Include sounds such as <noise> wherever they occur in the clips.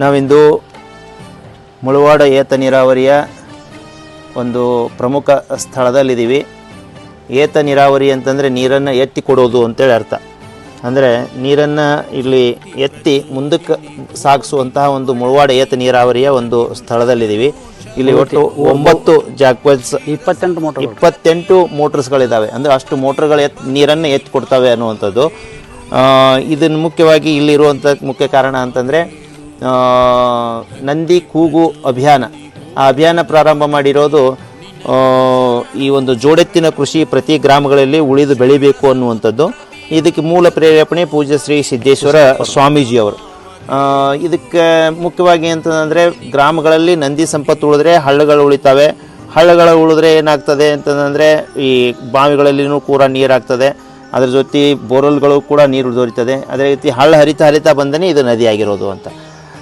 ನಾವಿಂದು ಮುಳವಾಡ ಏತ ನೀರಾವರಿಯ ಒಂದು ಪ್ರಮುಖ ಸ್ಥಳದಲ್ಲಿದ್ದೀವಿ. ಏತ ನೀರಾವರಿ ಅಂತಂದರೆ ನೀರನ್ನು ಎತ್ತಿ ಕೊಡೋದು ಅಂತೇಳಿ ಅರ್ಥ. ಅಂದರೆ ನೀರನ್ನು ಇಲ್ಲಿ ಎತ್ತಿ ಮುಂದಕ್ಕೆ ಸಾಗಿಸುವಂತಹ ಒಂದು ಮುಳವಾಡ ಏತ ನೀರಾವರಿಯ ಒಂದು ಸ್ಥಳದಲ್ಲಿದ್ದೀವಿ. ಇಲ್ಲಿ ಒಟ್ಟು ಒಂಬತ್ತು ಜಾಕ್ವೆಲ್ಸ್ ಇಪ್ಪತ್ತೆಂಟು ಮೋಟರ್ ಇಪ್ಪತ್ತೆಂಟು ಮೋಟರ್ಸ್ಗಳಿದ್ದಾವೆ ಅಂದರೆ ಅಷ್ಟು ಮೋಟರ್ಗಳು ಎತ್ ನೀರನ್ನು ಎತ್ತಿ ಕೊಡ್ತವೆ ಅನ್ನುವಂಥದ್ದು. ಇದನ್ನು ಮುಖ್ಯವಾಗಿ ಇಲ್ಲಿರುವಂಥ ಮುಖ್ಯ ಕಾರಣ ಅಂತಂದರೆ ನಂದಿ ಕೂಗು ಅಭಿಯಾನ. ಆ ಅಭಿಯಾನ ಪ್ರಾರಂಭ ಮಾಡಿರೋದು ಈ ಒಂದು ಜೋಡೆತ್ತಿನ ಕೃಷಿ ಪ್ರತಿ ಗ್ರಾಮಗಳಲ್ಲಿ ಉಳಿದು ಬೆಳಿಬೇಕು ಅನ್ನುವಂಥದ್ದು. ಇದಕ್ಕೆ ಮೂಲ ಪ್ರೇರೇಪಣೆ ಪೂಜ್ಯ ಶ್ರೀ ಸಿದ್ದೇಶ್ವರ ಸ್ವಾಮೀಜಿಯವರು. ಇದಕ್ಕೆ ಮುಖ್ಯವಾಗಿ ಅಂತಂದರೆ ಗ್ರಾಮಗಳಲ್ಲಿ ನಂದಿ ಸಂಪತ್ತು ಉಳಿದ್ರೆ ಹಳ್ಳಗಳು ಉಳಿತಾವೆ. ಹಳ್ಳಗಳು ಉಳಿದ್ರೆ ಏನಾಗ್ತದೆ ಅಂತಂದರೆ ಈ ಬಾವಿಗಳಲ್ಲಿನೂ ಕೂಡ ನೀರಾಗ್ತದೆ. ಅದ್ರ ಜೊತೆ ಬೋರ್ವೆಲ್ಗಳು ಕೂಡ ನೀರು ದೊರೀತದೆ. ಅದೇ ರೀತಿ ಹಳ್ಳ ಹರಿತಾ ಹರಿತಾ ಬಂದನೇ ಇದು ನದಿಯಾಗಿರೋದು ಅಂತ.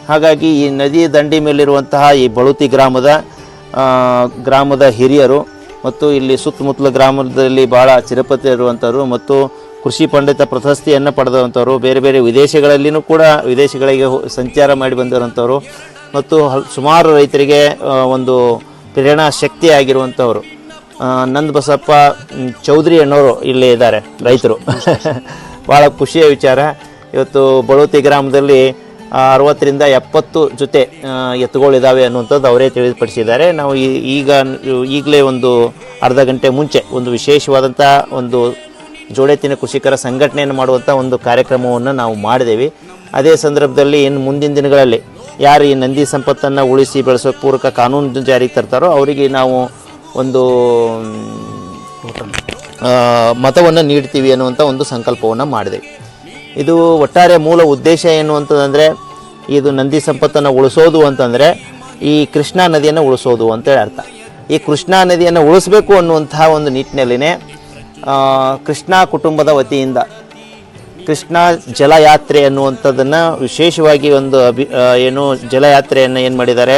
ಹಾಗಾಗಿ ಈ ನದಿ ದಂಡಿ ಮೇಲಿರುವಂತಹ ಈ ಬಳುತಿ ಗ್ರಾಮದ ಗ್ರಾಮದ ಹಿರಿಯರು ಮತ್ತು ಇಲ್ಲಿ ಸುತ್ತಮುತ್ತಲ ಗ್ರಾಮದಲ್ಲಿ ಭಾಳ ಚಿರಪತಿ ಇರುವಂಥವ್ರು ಮತ್ತು ಕೃಷಿ ಪಂಡಿತ ಪ್ರಶಸ್ತಿಯನ್ನು ಪಡೆದಂಥವ್ರು ಬೇರೆ ಬೇರೆ ವಿದೇಶಗಳಲ್ಲಿಯೂ ಕೂಡ ವಿದೇಶಗಳಿಗೆ ಸಂಚಾರ ಮಾಡಿ ಬಂದಿರುವಂಥವ್ರು ಮತ್ತು ಸುಮಾರು ರೈತರಿಗೆ ಒಂದು ಪ್ರೇರಣಾ ಶಕ್ತಿ ಆಗಿರುವಂಥವ್ರು ನಂದ ಬಸಪ್ಪ ಚೌಧರಿ ಅನ್ನೋರು ಇಲ್ಲೇ ಇದ್ದಾರೆ, ರೈತರು. <laughs> ಭಾಳ ಖುಷಿಯ ವಿಚಾರ. ಇವತ್ತು ಬಳುತಿ ಗ್ರಾಮದಲ್ಲಿ ಅರವತ್ತರಿಂದ ಎಪ್ಪತ್ತು ಜೊತೆ ಎತ್ತುಗಳಿದ್ದಾವೆ ಅನ್ನುವಂಥದ್ದು ಅವರೇ ತಿಳಿಪಡಿಸಿದ್ದಾರೆ ನಾವು ಈಗ ಈಗಲೇ ಒಂದು ಅರ್ಧ ಗಂಟೆ ಮುಂಚೆ ಒಂದು ವಿಶೇಷವಾದಂಥ ಒಂದು ಜೋಡೆತ್ತಿನ ಕೃಷಿಕರ ಸಂಘಟನೆಯನ್ನು ಮಾಡುವಂಥ ಒಂದು ಕಾರ್ಯಕ್ರಮವನ್ನು ನಾವು ಮಾಡಿದ್ದೀವಿ. ಅದೇ ಸಂದರ್ಭದಲ್ಲಿ ಇನ್ನು ಮುಂದಿನ ದಿನಗಳಲ್ಲಿ ಯಾರು ಈ ನಂದಿ ಸಂಪತ್ತನ್ನು ಉಳಿಸಿ ಬೆಳೆಸೋ ಪೂರಕ ಕಾನೂನು ಜಾರಿಗೆ ತರ್ತಾರೋ ಅವರಿಗೆ ನಾವು ಒಂದು ಮತವನ್ನು ನೀಡ್ತೀವಿ ಅನ್ನುವಂಥ ಒಂದು ಸಂಕಲ್ಪವನ್ನು ಮಾಡಿದೆ ಇದು ಒಟ್ಟಾರೆ ಮೂಲ ಉದ್ದೇಶ ಏನು ಅಂತಂದರೆ, ಇದು ನಂದಿ ಸಂಪತ್ತನ್ನು ಉಳಿಸೋದು ಅಂತಂದರೆ, ಈ ಕೃಷ್ಣಾ ನದಿಯನ್ನು ಉಳಿಸೋದು ಅಂತೇಳಿ ಅರ್ಥ ಈ ಕೃಷ್ಣಾ ನದಿಯನ್ನು ಉಳಿಸ್ಬೇಕು ಅನ್ನುವಂತಹ ಒಂದು ನಿಟ್ಟಿನಲ್ಲಿನೇ ಕೃಷ್ಣ ಕುಟುಂಬದ ವತಿಯಿಂದ, ಕೃಷ್ಣ ಜಲಯಾತ್ರೆ ಅನ್ನುವಂಥದ್ದನ್ನು ವಿಶೇಷವಾಗಿ ಒಂದು ಅಭಿ ಏನು ಜಲಯಾತ್ರೆಯನ್ನು ಏನು ಮಾಡಿದ್ದಾರೆ,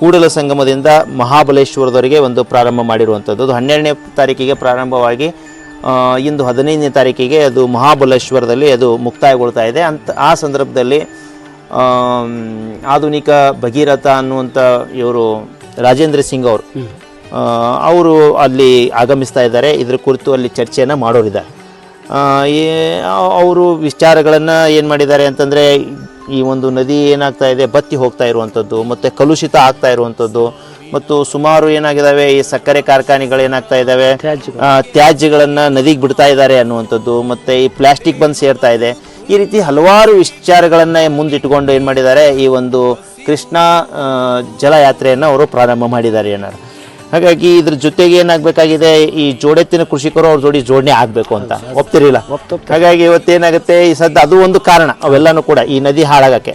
ಕೂಡಲ ಸಂಗಮದಿಂದ ಮಹಾಬಲೇಶ್ವರದವರಿಗೆ ಒಂದು ಪ್ರಾರಂಭ ಮಾಡಿರುವಂಥದ್ದು. ಅದು ಹನ್ನೆರಡನೇ ತಾರೀಕಿಗೆ ಪ್ರಾರಂಭವಾಗಿ ಇಂದು ಹದಿನೈದನೇ ತಾರೀಕಿಗೆ ಅದು ಮಹಾಬಲೇಶ್ವರದಲ್ಲಿ ಅದು ಮುಕ್ತಾಯಗೊಳ್ತಾ ಇದೆ. ಅಂತ ಆ ಸಂದರ್ಭದಲ್ಲಿ ಆಧುನಿಕ ಭಗೀರಥ ಅನ್ನುವಂಥ ಇವರು ರಾಜೇಂದ್ರ ಸಿಂಗ್ ಅವರು ಅವರು ಅಲ್ಲಿ ಆಗಮಿಸ್ತಾ ಇದ್ದಾರೆ. ಇದ್ರ ಕುರಿತು ಅಲ್ಲಿ ಚರ್ಚೆಯನ್ನು ಮಾಡೋರಿದ್ದಾರೆ. ಅವರು ವಿಚಾರಗಳನ್ನು ಏನು ಮಾಡಿದ್ದಾರೆ ಅಂತಂದರೆ ಈ ಒಂದು ನದಿ ಏನಾಗ್ತಾ ಇದೆ ಬತ್ತಿ ಹೋಗ್ತಾ ಇರುವಂಥದ್ದು ಮತ್ತು ಕಲುಷಿತ ಆಗ್ತಾ ಇರುವಂಥದ್ದು ಮತ್ತು ಸುಮಾರು ಏನಾಗಿದ್ದಾವೆ ಈ ಸಕ್ಕರೆ ಕಾರ್ಖಾನೆಗಳು ಏನಾಗ್ತಾ ಇದ್ದಾವೆ ತ್ಯಾಜ್ಯಗಳನ್ನ ನದಿಗೆ ಬಿಡ್ತಾ ಇದ್ದಾರೆ ಅನ್ನುವಂಥದ್ದು ಮತ್ತು ಈ ಪ್ಲಾಸ್ಟಿಕ್ ಬಂದು ಸೇರ್ತಾ ಇದೆ. ಈ ರೀತಿ ಹಲವಾರು ವಿಚಾರಗಳನ್ನು ಮುಂದಿಟ್ಟುಕೊಂಡು ಏನು ಮಾಡಿದ್ದಾರೆ ಈ ಒಂದು ಕೃಷ್ಣ ಜಲಯಾತ್ರೆಯನ್ನು ಅವರು ಪ್ರಾರಂಭ ಮಾಡಿದ್ದಾರೆ ಏನಾರು. ಹಾಗಾಗಿ ಇದ್ರ ಜೊತೆಗೆ ಏನಾಗಬೇಕಾಗಿದೆ ಈ ಜೋಡೆತ್ತಿನ ಕೃಷಿಕರು ಅವ್ರ ಜೋಡಿ ಜೋಡಣೆ ಆಗಬೇಕು ಅಂತ. ಒಪ್ತಿರಿಲ್ಲ ಹಾಗಾಗಿ ಇವತ್ತೇನಾಗುತ್ತೆ ಈ ಸದ್ಯ ಅದು ಒಂದು ಕಾರಣ ಅವೆಲ್ಲನೂ ಕೂಡ ಈ ನದಿ ಹಾಳಾಗಕ್ಕೆ.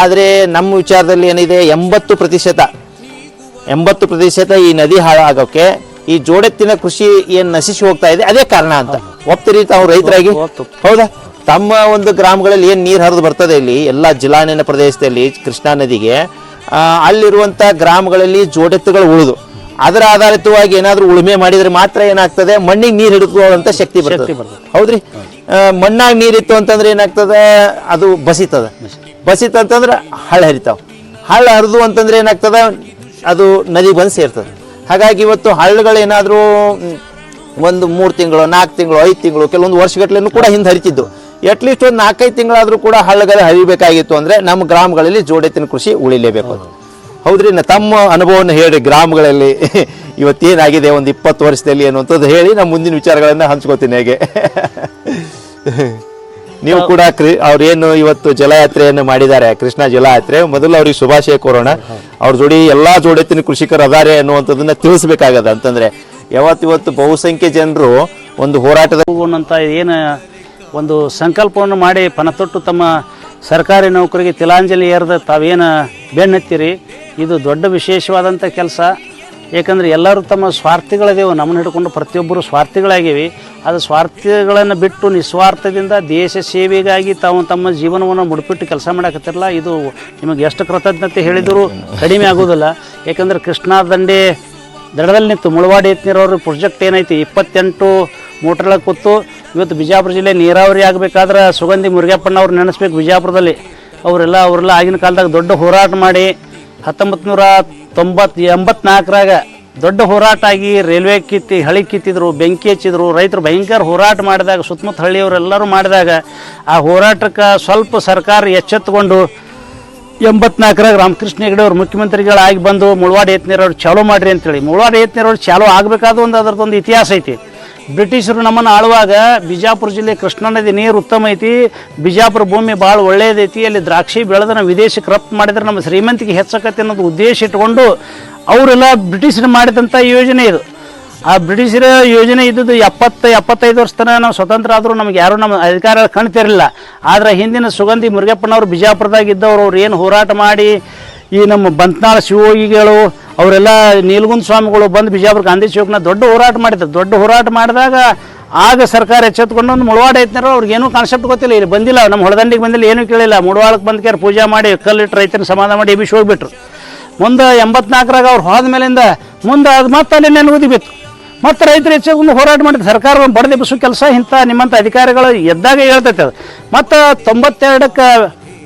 ಆದರೆ ನಮ್ಮ ವಿಚಾರದಲ್ಲಿ ಏನಿದೆ ಎಂಬತ್ತು ಪ್ರತಿಶತ ಎಂಬತ್ತು ಪ್ರತಿಶತ ಈ ನದಿ ಹಾಳಾಗೋಕೆ ಈ ಜೋಡೆತ್ತಿನ ಕೃಷಿ ಏನ್ ನಶಿಸಿ ಹೋಗ್ತಾ ಇದೆ ಅದೇ ಕಾರಣ ಅಂತ. ಒಪ್ತಿರಿ ತಾವು ರೈತರಾಗಿ? ಹೌದಾ? ತಮ್ಮ ಒಂದು ಗ್ರಾಮಗಳಲ್ಲಿ ಏನ್ ನೀರು ಹರಿದು ಬರ್ತದೆ ಇಲ್ಲಿ? ಎಲ್ಲ ಜಲಾನಯನ ಪ್ರದೇಶದಲ್ಲಿ ಕೃಷ್ಣಾ ನದಿಗೆ ಅಲ್ಲಿರುವಂಥ ಅಲ್ಲಿರುವಂತ ಗ್ರಾಮಗಳಲ್ಲಿ ಜೋಡೆತ್ತುಗಳು ಉಳಿದು. ಅದರ ಆಧಾರಿತವಾಗಿ ಏನಾದರೂ ಉಳುಮೆ ಮಾಡಿದ್ರೆ ಮಾತ್ರ ಏನಾಗ್ತದೆ? ಮಣ್ಣಿಗೆ ನೀರು ಹಿಡಿದುಕೊಳ್ಳುವಂತ ಶಕ್ತಿ ಬರ್ತದೆ. ಹೌದ್ರಿ? ಮಣ್ಣಾಗಿ ಮಣ್ಣಾಗ ನೀರಿತ್ತು ಅಂತಂದ್ರೆ ಏನಾಗ್ತದೆ? ಅದು ಬಸಿತದ. ಬಸಿತ ಅಂತಂದ್ರೆ ಹಳ್ಳ ಹರಿತಾವ. ಹಳ್ಳ ಹರಿದು ಅಂತಂದ್ರೆ ಏನಾಗ್ತದೆ? ಅದು ನದಿಗೆ ಬಂದು ಸೇರ್ತದೆ. ಹಾಗಾಗಿ ಇವತ್ತು ಹಳ್ಳಗಳೇನಾದರೂ ಒಂದು ಮೂರು ತಿಂಗಳು ನಾಲ್ಕು ತಿಂಗಳು, ಐದು ತಿಂಗಳು, ಕೆಲವೊಂದು ವರ್ಷಗಟ್ಟಲೆನೂ ಕೂಡ ಹಿಂದೆ ಹರಿತಿದ್ದು. ಅಟ್ಲೀಸ್ಟ್ ಒಂದು ನಾಲ್ಕೈದು ತಿಂಗಳಾದರೂ ಕೂಡ ಹಳ್ಳಗಳು ಹರಿಬೇಕಾಗಿತ್ತು ಅಂದರೆ ನಮ್ಮ ಗ್ರಾಮಗಳಲ್ಲಿ ಜೋಡೆತ್ತಿನ ಕೃಷಿ ಉಳಿಲೇಬೇಕು ಹೌದ್ರಿ ತಮ್ಮ ಅನುಭವವನ್ನು ಹೇಳಿ ಗ್ರಾಮಗಳಲ್ಲಿ. <laughs> ಇವತ್ತೇನಾಗಿದೆ, ಒಂದು ಇಪ್ಪತ್ತು ವರ್ಷದಲ್ಲಿ ಅನ್ನುವಂಥದ್ದು ಹೇಳಿ ನಮ್ಮ ಮುಂದಿನ ವಿಚಾರಗಳನ್ನು ಹಂಚ್ಕೋತೀನಿ ಹೇಗೆ. <laughs> ನೀವು ಕೂಡ ಅವ್ರೇನು ಇವತ್ತು ಜಲಯಾತ್ರೆಯನ್ನು ಮಾಡಿದ್ದಾರೆ ಕೃಷ್ಣ ಜಲಯಾತ್ರೆ ಮೊದಲು ಅವ್ರಿಗೆ ಶುಭಾಶಯ ಕೋರೋಣ ಅವ್ರ ಜೋಡಿ ಎಲ್ಲಾ ಜೋಡೆತ್ತಿನ ಕೃಷಿಕರು ಅದಾರೆ ಅನ್ನುವಂಥದ್ದನ್ನ ತಿಳಿಸ್ಬೇಕಾಗದ. ಅಂತಂದ್ರೆ ಯಾವತ್ತಿವತ್ತು ಬಹುಸಂಖ್ಯೆ ಜನರು ಒಂದು ಹೋರಾಟದ ಏನು ಒಂದು ಸಂಕಲ್ಪವನ್ನು ಮಾಡಿ ಪನತೊಟ್ಟು ತಮ್ಮ ಸರ್ಕಾರಿ ನೌಕರಿಗೆ ತಿಲಾಂಜಲಿ ಏರ್ದ ತಾವೇನು ಬೆನ್ನತ್ತಿರಿ. ಇದು ದೊಡ್ಡ ವಿಶೇಷವಾದಂಥ ಕೆಲಸ. ಏಕೆಂದರೆ ಎಲ್ಲರೂ ತಮ್ಮ ಸ್ವಾರ್ಥಿಗಳಿದೆವು. ನಮ್ಮನ್ನು ಹಿಡ್ಕೊಂಡು ಪ್ರತಿಯೊಬ್ಬರು ಸ್ವಾರ್ಥಿಗಳಾಗಿವೆ. ಅದು ಸ್ವಾರ್ಥಿಗಳನ್ನು ಬಿಟ್ಟು ನಿಸ್ವಾರ್ಥದಿಂದ ದೇಶ ಸೇವೆಗಾಗಿ ತಾವು ತಮ್ಮ ಜೀವನವನ್ನು ಮುಡುಪಿಟ್ಟು ಕೆಲಸ ಮಾಡಕತ್ತಿರಲ್ಲ. ಇದು ನಿಮಗೆ ಎಷ್ಟು ಕೃತಜ್ಞತೆ ಹೇಳಿದರೂ ಕಡಿಮೆ ಆಗೋದಿಲ್ಲ ಏಕೆಂದರೆ ಕೃಷ್ಣಾ ದಂಡೆ ದಡದಲ್ಲಿ ನಿಂತು ಮುಳವಾಡಿ ಎತ್ತಿನವ್ರ ಪ್ರೊಜೆಕ್ಟ್ ಏನೈತಿ? ಇಪ್ಪತ್ತೆಂಟು ಮೋಟ್ರ್ಗಳ ಕೂತು ಇವತ್ತು ಬಿಜಾಪುರ ಜಿಲ್ಲೆ ನೀರಾವರಿ ಆಗಬೇಕಾದ್ರೆ ಸುಗಂಧಿ ಮುರುಗಪ್ಪಣ್ಣ ಅವ್ರು ನೆನೆಸ್ಬೇಕು ಬಿಜಾಪುರದಲ್ಲಿ. ಅವರೆಲ್ಲ ಅವರೆಲ್ಲ ಆಗಿನ ಕಾಲದಾಗ ದೊಡ್ಡ ಹೋರಾಟ ಮಾಡಿ ಹತ್ತೊಂಬತ್ತು ನೂರ ತೊಂಬತ್ತು ಎಂಬತ್ನಾಲ್ಕರಾಗ ದೊಡ್ಡ ಹೋರಾಟ ಆಗಿ ರೈಲ್ವೆ ಕಿತ್ತಿ, ಹಳಿ ಕಿತ್ತಿದ್ರು, ಬೆಂಕಿ ಹಚ್ಚಿದ್ರು, ರೈತರು ಭಯಂಕರ ಹೋರಾಟ ಮಾಡಿದಾಗ, ಸುತ್ತಮುತ್ತ ಹಳ್ಳಿಯವರೆಲ್ಲರೂ ಮಾಡಿದಾಗ, ಆ ಹೋರಾಟಕ್ಕೆ ಸ್ವಲ್ಪ ಸರ್ಕಾರ ಎಚ್ಚೆತ್ತುಕೊಂಡು ಎಂಬತ್ನಾಲ್ಕರಾಗ ರಾಮಕೃಷ್ಣ ಹೆಗಡೆ ಅವರು ಮುಖ್ಯಮಂತ್ರಿಗಳಾಗಿ ಬಂದು ಮುಳವಾಡ ಏತ್ನೀರವ್ರು ಚಾಲೂ ಮಾಡಿರಿ ಅಂತೇಳಿ. ಮುಳವಾಡ ಏತ್ನೀರವ್ರು ಚಾಲೂ ಆಗಬೇಕಾದ ಒಂದು ಅದರದ್ದೊಂದು ಇತಿಹಾಸ ಐತಿ. ಬ್ರಿಟಿಷರು ನಮ್ಮನ್ನು ಆಳುವಾಗ ಬಿಜಾಪುರ ಜಿಲ್ಲೆ ಕೃಷ್ಣಾ ನದಿ ನೀರು ಉತ್ತಮ ಐತಿ. ಬಿಜಾಪುರ ಭೂಮಿ ಭಾಳ ಒಳ್ಳೆಯದೈತಿ ಅಲ್ಲಿ ದ್ರಾಕ್ಷಿ ಬೆಳೆದ ನಾವು ವಿದೇಶಕ್ಕೆ ರಫ್ತು ಮಾಡಿದ್ರೆ ನಮ್ಮ ಶ್ರೀಮಂತಿಗೆ ಹೆಚ್ಚಕತ್ತೆ ಅನ್ನೋದು ಉದ್ದೇಶ ಇಟ್ಕೊಂಡು ಅವರೆಲ್ಲ ಬ್ರಿಟಿಷರು ಮಾಡಿದಂಥ ಯೋಜನೆ ಇದು. ಆ ಬ್ರಿಟಿಷರ ಯೋಜನೆ ಇದ್ದದ್ದು ಎಪ್ಪತ್ತು, ಎಪ್ಪತ್ತೈದು ವರ್ಷ ತನಕ ನಾವು ಸ್ವತಂತ್ರ ಆದರೂ ನಮ್ಗೆ ಯಾರೂ ನಮ್ಮ ಅಧಿಕಾರ ಕಾಣ್ತಿರಲಿಲ್ಲ. ಆದರೆ ಹಿಂದಿನ ಸುಗಂಧಿ ಮುರುಗಪ್ಪನವರು ಬಿಜಾಪುರದಾಗ ಇದ್ದವರು, ಅವ್ರು ಏನು ಹೋರಾಟ ಮಾಡಿ ಈ ನಮ್ಮ ಬಂತ್ನಾಳ ಶಿವಯೋಗಿಗಳು, ಅವರೆಲ್ಲ ನೀಲಗುಂದ ಸ್ವಾಮಿಗಳು ಬಂದು ಬಿಜಾಪುರ ಗಾಂಧಿ ಶಿವಕ್ನ ದೊಡ್ಡ ಹೋರಾಟ ಮಾಡಿದ್ರು. ದೊಡ್ಡ ಹೋರಾಟ ಮಾಡಿದಾಗ ಆಗ ಸರ್ಕಾರ ಎಚ್ಚೆತ್ಕೊಂಡು ಒಂದು ಮುಳವಾಡ ಐತನಾರ ಅವ್ರಿಗೆ ಏನೂ ಕಾನ್ಸೆಪ್ಟ್ ಗೊತ್ತಿಲ್ಲ. ಇಲ್ಲಿ ಬಂದಿಲ್ಲ, ನಮ್ಮ ಹೊಳದಂಡಿಗೆ ಬಂದಿಲ್ಲ, ಏನೂ ಕೇಳಿಲ್ಲ. ಮುಳವಾಳಕ್ಕೆ ಬಂದು ಕೇರ್ ಪೂಜೆ ಮಾಡಿ ಕಲ್ಲಿಟ್ಟು ರೈತನ ಸಮಾಧಾನ ಮಾಡಿ, ಎಬ್ಬಿಸಿ ಹೋಗ್ಬಿಟ್ರು. ಮುಂದೆ ಎಂಬತ್ನಾಲ್ಕರಾಗ ಅವ್ರು ಹೋದ ಮೇಲಿಂದ ಮುಂದೆ ಅದು ಮತ್ತೆ ಅಲ್ಲಿ ನೆನಗುದಿಬೇಕು ಮತ್ತು ರೈತರು ಹೆಚ್ಚಾಗಿ ಹೋರಾಟ ಮಾಡಿದ್ರು. ಸರ್ಕಾರ ಬಡದೆಬ್ಬಿಸೋ ಕೆಲಸ, ಇಂಥ ನಿಮ್ಮಂಥ ಅಧಿಕಾರಿಗಳು ಎದ್ದಾಗ ಹೇಳ್ತೈತೆ ಅದು. ಮತ್ತು ತೊಂಬತ್ತೆರಡಕ್ಕೆ